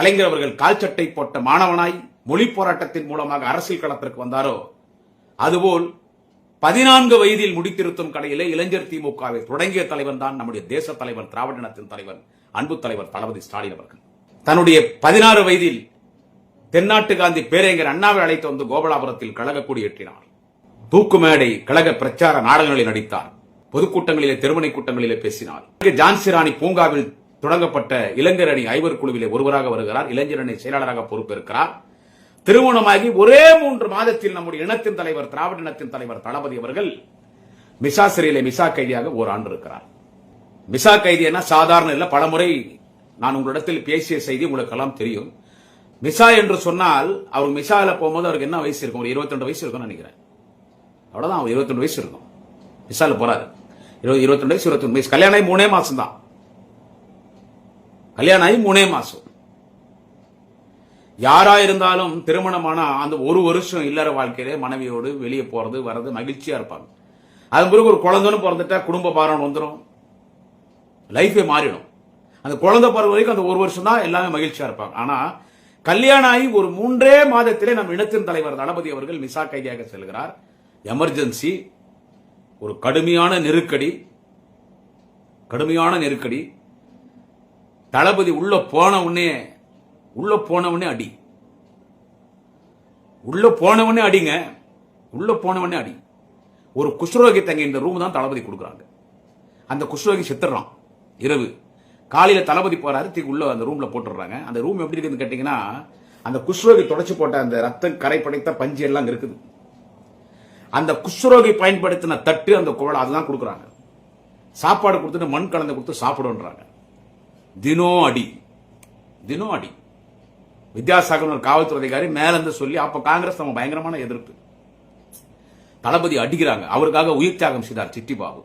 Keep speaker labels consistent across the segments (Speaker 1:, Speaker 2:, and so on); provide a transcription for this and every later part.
Speaker 1: கலைஞர் அவர்கள் கால்சட்டை போட்ட மாணவனாய் மொழி போராட்டத்தின் மூலமாக அரசியல் களத்திற்கு வந்தாரோ? அதுபோல் பதினான்கு வயதில் முடித்திருத்தும் கடையிலே இளைஞர் திமுகவை தொடங்கிய தலைவன் தான் நம்முடைய தேச தலைவர் திராவிட இனத்தின் தலைவர் அன்பு தலைவர் தளபதி ஸ்டாலின் அவர்கள். தன்னுடைய பதினாறு வயதில் தென்னாட்டு காந்தி பேரறிஞர் அண்ணாவை அழைத்து வந்து கோபாலாபுரத்தில் கழக கொடி ஏற்றினார் தூக்கு மேடை கழக பிரச்சார நாடகங்களில் நடித்தார். பொதுக்கூட்டங்களிலே திருமணை கூட்டங்களிலே பேசினார். ஜான்சி ராணி பூங்காவில் தொடங்கப்பட்ட இளைஞர் அணி ஐவர் குழுவிலே ஒருவராக வருகிறார். இளைஞர் அணி செயலாளராக பொறுப்பேற்கிறார். திருமணமாகி ஒரே மூன்று மாதத்தில் நம்முடைய இனத்தின் தலைவர் திராவிட இனத்தின் தலைவர் தளபதி அவர்கள் மிசா சிறையிலே மிசா கைதியாக ஓர் ஆண்டு இருக்கிறார் மிசா கைதினா சாதாரண இல்லை பலமுறை நான் உங்களிடத்தில் பேசிய செய்தி உங்களுக்கு எல்லாம் தெரியும். மிசா என்று சொன்னால் அவர் மிசாவில் போகும்போது அவருக்கு என்ன வயசு இருக்கும்? ஒரு 22 வயசு இருக்கும்னு நினைக்கிறேன். அவ்வளோதான் அவர் 22 வயசு இருக்கும். மிசாவில் போறாரு. இருபது இருபத்தி வயசு இருபத்தி வயசு. கல்யாணம் மூணே மாசம் தான் கல்யாணம் ஆகி மூணே மாசம். யாரா இருந்தாலும் திருமணமான அந்த ஒரு வருஷம் இல்லற வாழ்க்கையிலே மனைவியோடு வெளியே போறது வர்றது மகிழ்ச்சியா இருப்பாங்க. அதன் பிறகு ஒரு குழந்தைன்னு பிறந்துட்டா குடும்ப பாரம் வந்துடும் லைஃபே மாறிடும். அந்த குழந்தை பிறகு வரைக்கும் அந்த ஒரு வருஷம் தான் எல்லாமே மகிழ்ச்சியா இருப்பாங்க. ஆனா கல்யாணம் ஆகி ஒரு மூன்றே மாதத்திலே நம் இனத்தின் தலைவர் தளபதி அவர்கள் மிசா கைதியாக செல்கிறார். எமர்ஜென்சி ஒரு கடுமையான நெருக்கடி கடுமையான நெருக்கடி தளபதி உள்ள போன உடனே உள்ள போன உடனே அடி. உள்ள போன உடனே அடிங்க. உள்ள போன உடனே அடி. ஒரு குஷ்ரோகி தங்க இந்த ரூம் தான் தளபதி கொடுக்குறாங்க. அந்த குஷ்ரோகி செத்துறான். இரவு. காலையில் தளபதி போறாரு தூக்கி உள்ள அந்த ரூம்ல போட்டுடுறாங்க. அந்த ரூம் எப்படி இருக்குன்னு கேட்டீங்கன்னா அந்த குஷ்ரோகி தொடச்சி போட்ட அந்த ரத்தம் கரை படைத்த பஞ்சு எல்லாம் இருக்குது. அந்த குஷ்ரோகி பயன்படுத்தின தட்டு அந்த குவளை அதெல்லாம் கொடுக்குறாங்க. சாப்பாடு கொடுத்துட்டு மண் கலந்து கொடுத்து சாப்பிடுன்றாங்க. தினம் அடி தினம் அடி வித்யாசாகர் ஒரு காவல்துறை அதிகாரி மேல இருந்து சொல்லி அப்ப காங்கிரஸ் நம்ம பயங்கரமான எதிர்ப்பு. தளபதி அடிக்கிறாங்க. அவருக்காக உயிர் தியாகம் செய்தார் சிட்டி பாபு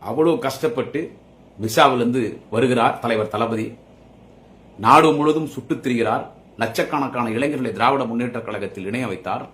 Speaker 1: அவ்வளவு கஷ்டப்பட்டு மிசாவிலிருந்து வருகிறார் தலைவர் தளபதி. நாடு முழுவதும் சுட்டுத் திரிகிறார். லட்சக்கணக்கான இளைஞர்களை திராவிட முன்னேற்ற கழகத்தில் இணைய வைத்தார்.